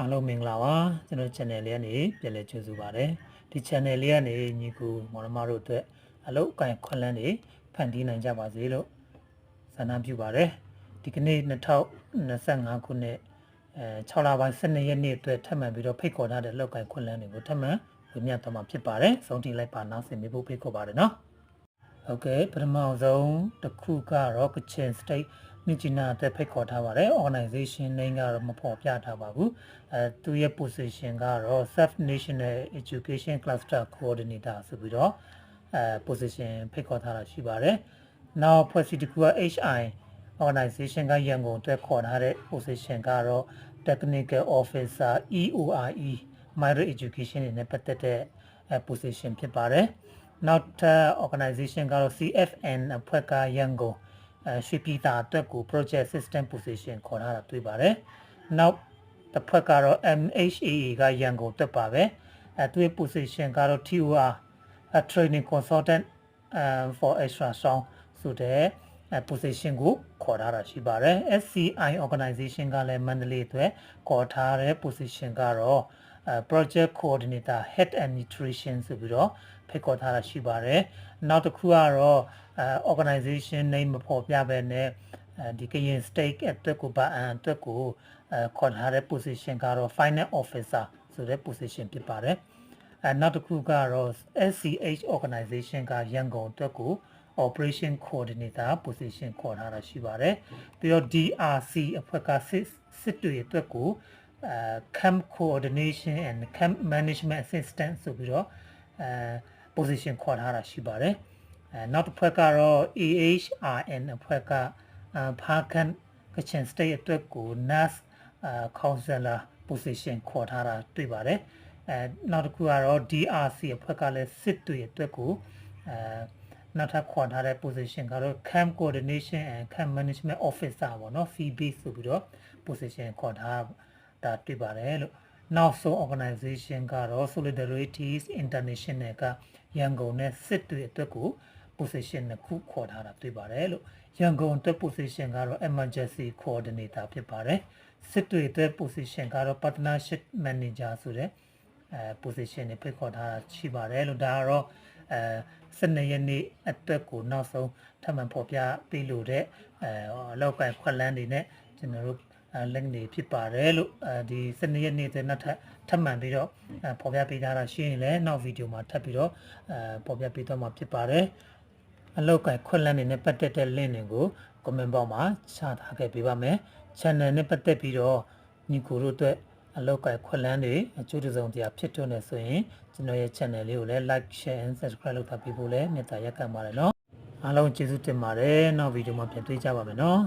အားလုံးမင်္ဂလာပါကျွန်တော် channel လေးကနေပြန်လည်ကြိုဆိုပါရစေဒီ channel လေးကနေညီကူမောင်နှမတို့အတွက်အလုပ်အကင်ခွင့်လန်းတွေဖန်တီးနိုင်ကြပါစေလို့ဆန္ဒပြုပါရစေဒီကနေ့2025ခုနှစ်အဲ6လပိုင်း12ရက်နေ့အတွက်ထပ်မံပြီးတော့ဖိတ်ခေါ်ထားတဲ့အလုပ်အကင်ခွင့်လန်းတွေကိုထပ်မံဝင်မြတ်သွားမှာဖြစ်ပါတယ်ဆုံးထိလိုက်ပါနောက်ဆင်ပြီးဖို့ဖိတ်ခေါ်ပါတယ်နော် ဟုတ်ကဲ့ပထမဆုံးတစ်ခုကတော့ Kachin State မြစ်ကြီးနားအတွက်ဖိတ်ခေါ်ထားပါတယ် organization name ကတော့မဖော်ပြထားပါဘူးအဲသူရဲ့ position ကတော့ Self National Education Cluster Coordinator ဆိုပြီးတော့အဲ position ဖိတ်ခေါ်ထားတာရှိပါတယ်နောက်ဖွဲ့စည်းတစ်ခုက HI organization ကရန်ကုန်အတွက်ခေါ်ထားတဲ့ position ကတော့ Technical Officer EORE Minor Education တွေနဲ့ပတ်သက်တဲ့အဲ position ဖြစ်ပါတယ် နောက်ထပ် organization ကတော့ CFN အဖွဲ့ကရန်ကုန်အဲရွှေပြည်သာအတွက်ကို project system position ခေါ်ထားတာတွေ့ပါတယ်။နောက်တစ်ဖက်ကတော့ MHAA ကရန်ကုန်အတွက်ပါပဲ။အဲသူရဲ့ position ကတော့ TOR a training consultant uh, for extra strong ဆိုတဲ့အဲ position ကိုခေါ်ထားတာရှိပါတယ်။ SCI organization ကလည်းမန္တလေးအတွက်ခေါ်ထားတဲ့ position ကတော့အဲ project coordinator head and nutrition ဆိုပြီးတော့ဖိတ်ခေါ်ထားတာရှိပါတယ်။နောက်တစ်ခုကတော့အဲ organization name မဖော်ပြဘဲနဲ့အဲဒီကရင် state အတွက်ကိုပါအန်အတွက်ကိုအဲခေါ်ထားတဲ့ position ကတော့ finance officer ဆိုတဲ့ position ဖြစ်ပါတယ်။အဲနောက်တစ်ခုကတော့ SCH organization ကရန်ကုန်အတွက်ကို operation coordinator position ခေါ်ထားတာရှိပါတယ်။ပြီးတော့ DRC အဖွဲ့ကစစ်စစ်တွေအတွက်ကိုအဲ camp coordination and camp management assistant ဆိုပြီးတော့အဲ position ခေါ်ထားတာရှိပါတယ်။အဲနောက်တစ်ဖွဲ့ကတော့ AHRN အဖွဲ့ကဖာကန်ကချင် state အတွက်ကို NAS အာ counselor position ခေါ်ထားတာတွေ့ပါတယ်။အဲနောက်တစ်ခုကတော့ DRC အဖွဲ့ကလည်းစစ်တွေအတွက်ကိုအဲနောက်ထပ်ခေါ်ထားတဲ့ position ကတော့ camp coordination and camp management officer ပေါ့နော် CB ဆိုပြီးတော့ position ခေါ်ထားတာ တွေ့ပါတယ်လို့နောက်ဆုံး organization ကတော့ Solidarities International ကရန်ကုန်နဲ့စစ်တွေအတွက်ကို position နှစ်ခုခေါ်ထားတာတွေ့ပါတယ်လို့ရန်ကုန်အတွက် position ကတော့ emergency coordinator ဖြစ်ပါတယ်စစ်တွေအတွက် position ကတော့ partnership manager ဆိုတဲ့အဲ position တွေဖိတ်ခေါ်ထားတာရှိပါတယ်လို့ဒါကတော့အဲ12ရက်နေ့အတွက်ကိုနောက်ဆုံးထပ်မံဖော်ပြပေးလို့တဲ့အဲအလောက်ကန်ခွက်လန်းတွေနဲ့ကျွန်တော်တို့ အဲ link တွေဖြစ်ပါတယ်လို့အဲဒီ12ရက်နေ့တဲ့နောက်ထပ်ထပ်မံပြီးတော့အဲဖော်ပြပေးထားတာရှိရင်လည်းနောက်ဗီဒီယိုမှာထပ်ပြီးတော့အဲဖော်ပြပေးသွားမှာဖြစ်ပါတယ်အလောက်ကန်ခွက်လန်းတွေနဲ့ပတ်သက်တဲ့ link တွေကို comment box မှာချထားခဲ့ပေးပါမယ် channel နဲ့ပတ်သက်ပြီးတော့ညီကိုတို့အတွက်အလောက်ကိုက်ခွက်လန်းတွေအကျိုးတစုံတရာဖြစ်ထွန်းနေဆိုရင်ကျွန်တော်ရဲ့ channel လေးကိုလည်း like share and subscribe လုပ်ထားပေးဖို့လည်းမေတ္တာရပ်ခံပါတယ်နော်အားလုံးကျေးဇူးတင်ပါတယ်နောက်ဗီဒီယိုမှာပြန်တွေ့ကြပါမယ်နော်